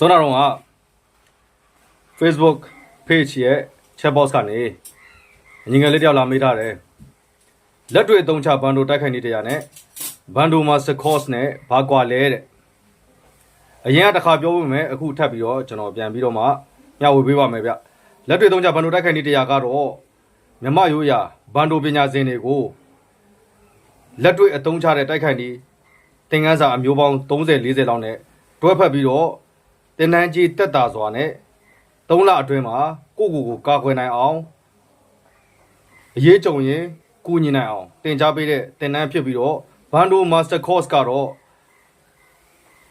စောနာတော့က Facebook page ရဲ့ chat box ကနေညီငယ်လေးတယောက်လာမေးထားတယ်လက်တွေ့အသုံးချဘန်ဒိုတိုက်ခိုက်နေတရားနဲ့ဘန်ဒို master course နဲ့ဘာကွာလဲတဲ့အရင်ကတစ်ခါပြောဖို့မယ်အခုထပ်ပြီးတော့ကျွန်တော်ပြန်ပြီးတော့မှမျှဝေပေးပါမယ်ဗျလက်တွေ့အသုံးချဘန်ဒိုတိုက်ခိုက်နေတရားကတော့မြမရိုးရာဘန်ဒိုပညာရှင်တွေကိုလက်တွေ့အသုံးချတဲ့တိုက်ခိုက်နေသင်ခန်းစာအမျိုးပေါင်း30 40လောက်နဲ့တွဲဖက်ပြီးတော့ တင်နန်းကြီးတက်တာစွာနဲ့3လအတွင်းမှာကိုကိုကိုကာကွယ်နိုင်အောင်အရေးကြုံရင်ကူညီနိုင်အောင်တင် जा ပေးတဲ့တင်နန်းဖြစ်ပြီးတော့ဘန်ဒိုမာစတာကော့စ်ကတော့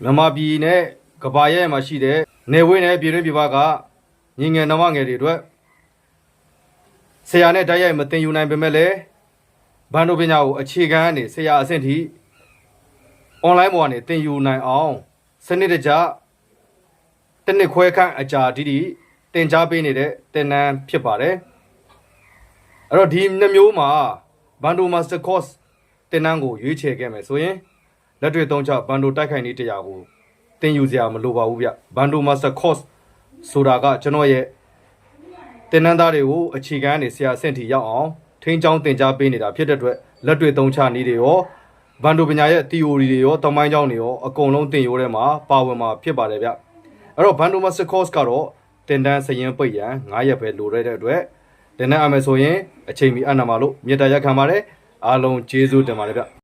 မြန်မာပြည်နဲ့ကဘာရဲမှာရှိတဲ့နေဝင်းနဲ့ပြည်တွင်းပြည်ပကညီငယ်နှမငယ်တွေအတွက်ဆရာနဲ့တိုက်ရိုက်မတင်ယူနိုင်ပေမဲ့လည်းဘန်ဒိုပညာကိုအခြေခံကနေဆရာအဆင့်ထိ online ပေါ်ကနေသင်ယူနိုင်အောင်စနစ်တကျ တစ်နှစ်ခွဲခန့်အကြာတိတိသင်ကြားပေးနေတဲ့သင်တန်းဖြစ်ပါတယ်အဲ့တော့ဒီနှစ်မျိုးမှာ Bando Master Course သင်တန်းကိုရွေးချယ်ခဲ့မယ်ဆိုရင်လက်တွေ့သုံးချ Bando တိုက်ခိုက်နည်းတရားကိုသင်ယူစရာမလိုပါဘူးဗျ Bando Master Course ဆိုတာကကျွန်တော်ရဲ့သင်တန်းသားတွေကိုအခြေခံကနေဆရာအဆင့်ထိရောက်အောင်ထိန်းချောင်းသင်ကြားပေးနေတာဖြစ်တဲ့အတွက်လက်တွေ့သုံးချနည်းတွေရောဘန်ဒိုပညာရဲ့ theory တွေရောတမိုင်းကြောင်းတွေရောအကုန်လုံးသင်ရိုးထဲမှာပါဝင်မှာဖြစ်ပါတယ်ဗျ အဲ့တော့ဘန်ဒို master course ကတော့တင်တန်းစရင်ပိတ်ရန်9ရက်ပဲလိုရတဲ့အတွက်တင်တန်းအမယ်ဆိုရင်အချိန်မီအနံပါလို့မြေတားရက်ခံပါတယ်အားလုံးကျေးဇူးတင်ပါတယ်ဗျ